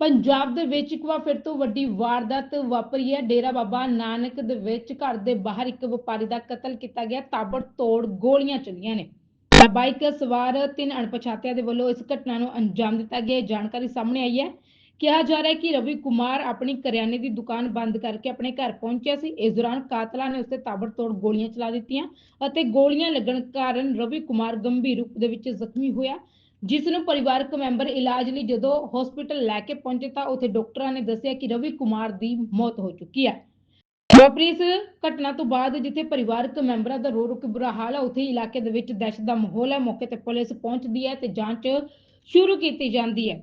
ਪੰਜਾਬ ਦੇ ਵਿੱਚ ਇੱਕ ਵਾਰ ਫਿਰ ਤੋਂ ਵੱਡੀ ਵਾਰਦਾਤ ਵਾਪਰੀ ਹੈ। ਡੇਰਾ ਬਾਬਾ ਨਾਨਕ ਦੇ ਵਿੱਚ ਘਰ ਦੇ ਬਾਹਰ ਇੱਕ ਵਪਾਰੀ ਦਾ ਕਤਲ ਕੀਤਾ ਗਿਆ। ਤਾਬੜ ਤੋੜ ਗੋਲੀਆਂ ਚੱਲੀਆਂ ਨੇ। ਬਾਈਕ ਸਵਾਰ ਤਿੰਨ ਅਣਪਛਾਤਿਆਂ ਦੇ ਵੱਲੋਂ ਇਸ ਘਟਨਾ ਨੂੰ ਅੰਜਾਮ ਦਿੱਤਾ ਗਿਆ। ਜਾਣਕਾਰੀ ਸਾਹਮਣੇ ਆਈ ਹੈ। ਕਿਹਾ ਜਾ ਰਿਹਾ ਹੈ ਕਿ ਰਵੀ ਕੁਮਾਰ ਆਪਣੀ ਕਰਿਆਨੇ ਦੀ ਦੁਕਾਨ ਬੰਦ ਕਰਕੇ ਆਪਣੇ ਘਰ ਪਹੁੰਚਿਆ ਸੀ। ਇਸ ਦੌਰਾਨ ਕਾਤਲਾਂ ਨੇ ਉਸ ਤੇ ਤਾਬੜਤੋੜ ਗੋਲੀਆਂ ਚਲਾ ਦਿੱਤੀਆਂ ਅਤੇ ਗੋਲੀਆਂ ਲੱਗਣ ਕਾਰਨ ਰਵੀ ਕੁਮਾਰ ਗੰਭੀਰ ਰੂਪ ਦੇ ਵਿੱਚ ਜ਼ਖਮੀ ਹੋਇਆ। ਜਿਸ ਨੂੰ ਪਰਿਵਾਰਕ ਮੈਂਬਰ ਇਲਾਜ ਲਈ ਜਦੋਂ ਹਸਪੀਟਲ ਲੈ ਕੇ ਪਹੁੰਚੇ ਤਾਂ ਉੱਥੇ ਡਾਕਟਰਾਂ ਨੇ ਦੱਸਿਆ ਕਿ ਰਵੀ ਕੁਮਾਰ ਦੀ ਮੌਤ ਹੋ ਚੁੱਕੀ ਹੈ। ਵਾਪਰੀ ਇਸ ਘਟਨਾ ਤੋਂ ਬਾਅਦ ਜਿੱਥੇ ਪਰਿਵਾਰਕ ਮੈਂਬਰਾਂ ਦਾ ਰੋ ਰੋ ਕੇ ਬੁਰਾ ਹਾਲ ਹੈ, ਉੱਥੇ ਹੀ ਇਲਾਕੇ ਦੇ ਵਿੱਚ ਦਹਿਸ਼ਤ ਦਾ ਮਾਹੌਲ ਹੈ। ਮੌਕੇ ਤੇ ਪੁਲਿਸ ਪਹੁੰਚਦੀ ਹੈ ਤੇ ਜਾਂਚ ਸ਼ੁਰੂ ਕੀਤੀ ਜਾਂਦੀ ਹੈ।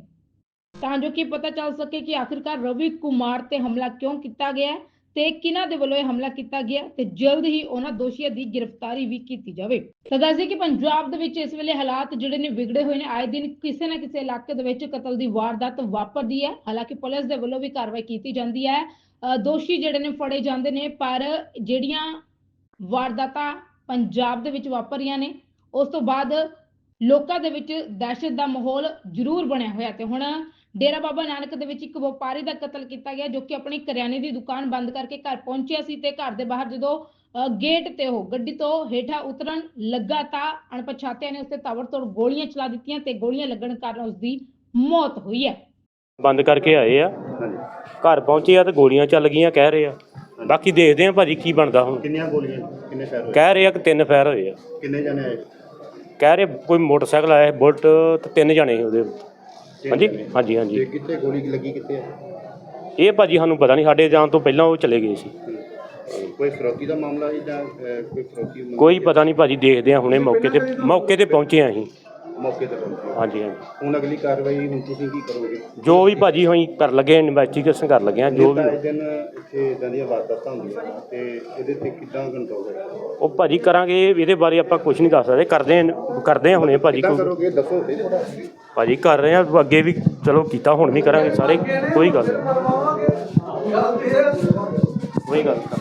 ਤਾਂ ਜੋ ਕਿ ਪਤਾ ਚੱਲ ਸਕੇ ਕਿ ਆਖਿਰਕਾਰ ਰਵੀ ਕੁਮਾਰ ਤੇ ਹਮਲਾ ਕਿਉਂ ਕੀਤਾ ਗਿਆ ਹੈ ਤੇ ਕਿਹਨਾਂ ਦੇ ਵੱਲੋਂ ਇਹ ਹਮਲਾ ਕੀਤਾ ਗਿਆ ਤੇ ਜਲਦ ਹੀ ਉਹਨਾਂ ਦੋਸ਼ੀਆਂ ਦੀ ਗ੍ਰਿਫਤਾਰੀ ਵੀ ਕੀਤੀ ਜਾਵੇ। ਤਾਂ ਦੱਸਦੇ ਕਿ ਪੰਜਾਬ ਦੇ ਵਿੱਚ ਇਸ ਵੇਲੇ ਹਾਲਾਤ ਜਿਹੜੇ ਨੇ ਵਿਗੜੇ ਹੋਏ ਨੇ। ਆਏ ਦਿਨ ਕਿਸੇ ਨਾ ਕਿਸੇ ਇਲਾਕੇ ਦੇ ਵਿੱਚ ਕਤਲ ਦੀ ਵਾਰਦਾਤ ਵਾਪਰਦੀ ਹੈ। ਹਾਲਾਂਕਿ ਪੁਲਿਸ ਦੇ ਵੱਲੋਂ ਵੀ ਕਾਰਵਾਈ ਕੀਤੀ ਜਾਂਦੀ ਹੈ। ਅ, ਦੋਸ਼ੀ ਜਿਹੜੇ ਨੇ ਫੜੇ ਜਾਂਦੇ ਨੇ ਪਰ ਜਿਹੜੀਆਂ ਵਾਰਦਾਤਾਂ ਪੰਜਾਬ ਦੇ ਵਿੱਚ ਵਾਪਰੀਆਂ ਨੇ ਉਸ ਤੋਂ ਬਾਅਦ ਲੋਕਾਂ ਦੇ ਵਿੱਚ ਦਹਿਸ਼ਤ ਦਾ ਮਾਹੌਲ ਜ਼ਰੂਰ ਬਣਿਆ ਹੋਇਆ ਤੇ ਹੁਣ ਡੇਰਾ ਬਾਬਾ ਨਾਨਕ ਦੇ ਵਿੱਚ ਇੱਕ ਵਪਾਰੀ ਦਾ ਕਤਲ ਕੀਤਾ ਗਿਆ ਜੋ ਕਿ ਆਪਣੀ ਕਰਿਆਨੇ ਦੀ ਦੁਕਾਨ ਬੰਦ ਕਰਕੇ ਘਰ ਪਹੁੰਚਿਆ ਸੀ ਤੇ ਘਰ ਦੇ ਬਾਹਰ ਜਦੋਂ ਗੇਟ ਤੇ ਉਹ ਗੱਡੀ ਤੋਂ ਹੇਠਾਂ ਉਤਰਨ ਲੱਗਾ ਤਾਂ ਅਣਪਛਾਤਿਆਂ ਨੇ ਉਸ ਤੇ ਤਾਬੜਤੋੜ ਗੋਲੀਆਂ ਚਲਾ ਦਿੱਤੀਆਂ ਤੇ ਗੋਲੀਆਂ ਲੱਗਣ ਕਾਰਨ ਉਸ ਦੀ ਮੌਤ ਹੋਈ ਹੈ। ਬੰਦ ਕਰਕੇ ਆਏ ਆ। ਹਾਂਜੀ। ਘਰ ਪਹੁੰਚੇ ਆ ਤੇ ਗੋਲੀਆਂ ਚੱਲ ਗਈਆਂ ਕਹਿ ਰਹੇ ਆ। ਬਾਕੀ ਦੇਖਦੇ ਆ ਭਾਜੀ ਕੀ ਬਣਦਾ ਹੁਣ। ਕਿੰਨੀਆਂ ਗੋਲੀਆਂ ਕਿੰਨੇ ਫਾਇਰ ਹੋਏ? ਕਹਿ ਰਹੇ ਆ ਕਿ ਤਿੰਨ ਫਾਇਰ ਹੋਏ ਆ। ਕਿੰਨੇ ਜਣੇ ਆਏ? ਕਹਿ ਰਹੇ ਕੋਈ ਮੋਟਰਸਾਈਕਲ ਆਇਆ ਸੀ, ਬੁਲਟ ਤੇ ਤਿੰਨ ਜਣੇ ਸੀ ਉਹਦੇ। ਹਾਂਜੀ। ਹਾਂਜੀ ਤੇ ਹਾਂਜੀ ਕਿੱਥੇ ਗੋਲੀ ਲੱਗੀ ਕਿੱਥੇ ਹੈ ਇਹ ਭਾਜੀ ਸਾਨੂੰ ਪਤਾ ਨਹੀਂ ਸਾਡੇ ਜਾਣ ਤੋਂ ਪਹਿਲਾਂ ਉਹ ਚਲੇ ਗਏ ਸੀ। ਕੋਈ ਫਰੋਤੀ ਦਾ ਮਾਮਲਾ ਹੈ ਜਾਂ ਅਹ, ਕੋਈ ਫਰੋਤੀ ਕੋਈ? ਪਤਾ ਨਹੀਂ ਭਾਜੀ ਦੇਖਦੇ ਆ ਹੁਣੇ ਮੌਕੇ ਤੇ ਮੌਕੇ ਤੇ ਪਹੁੰਚੇ ਆ ਅਸੀਂ। ਮੌਕੇ ਤੇ ਪਹੁੰਚੇ। ਹਾਂਜੀ ਹਾਂਜੀ। ਹੁਣ ਅਗਲੀ ਕਾਰਵਾਈ ਹੁਣ ਤੁਸੀਂ ਕੀ ਕਰੋਗੇ? ਜੋ ਵੀ ਭਾਜੀ ਹੋਈ ਕਰ ਲੱਗੇ ਇਨਵੈਸਟੀਗੇਸ਼ਨ ਕਰ ਲੱਗੇ ਆ ਜੋ ਵੀ ਜਿੱਦਾਂ ਇਸ ਦਿਨ ਇੱਥੇ ਇਦਾਂ ਦੀਆਂ ਵਾਰਦਾਤਾਂ ਹੁੰਦੀਆਂ ਤੇ ਇਹਦੇ ਤੇ ਕਿੱਦਾਂ ਕੰਟਰੋਲ ਹੋਏਗਾ? ਉਹ ਭਾਜੀ ਕਰਾਂਗੇ ਇਹਦੇ ਬਾਰੇ ਆਪਾਂ ਕੁਝ ਨਹੀਂ ਦੱਸ ਸਕਦੇ। ਕਰਦੇ ਕਰਦੇ ਆ ਹੁਣੇ ਭਾਜੀ ਕਿੱਦਾਂ ਕੋਈ- ਕਰੋਗੇ? ਦੱਸੋ ਤੇ। ਥੋੜਾ ਭਾਜੀ ਕਰ ਰਹੇ ਆ ਅੱਗੇ ਵੀ ਚਲੋ ਕੀਤਾ ਹੁਣ ਵੀ ਕਰਾਂਗੇ ਸਾਰੇ। ਕੋਈ ਗੱਲ ਨਹੀਂ। ਕੋਈ ਗੱਲ ਨਹੀਂ।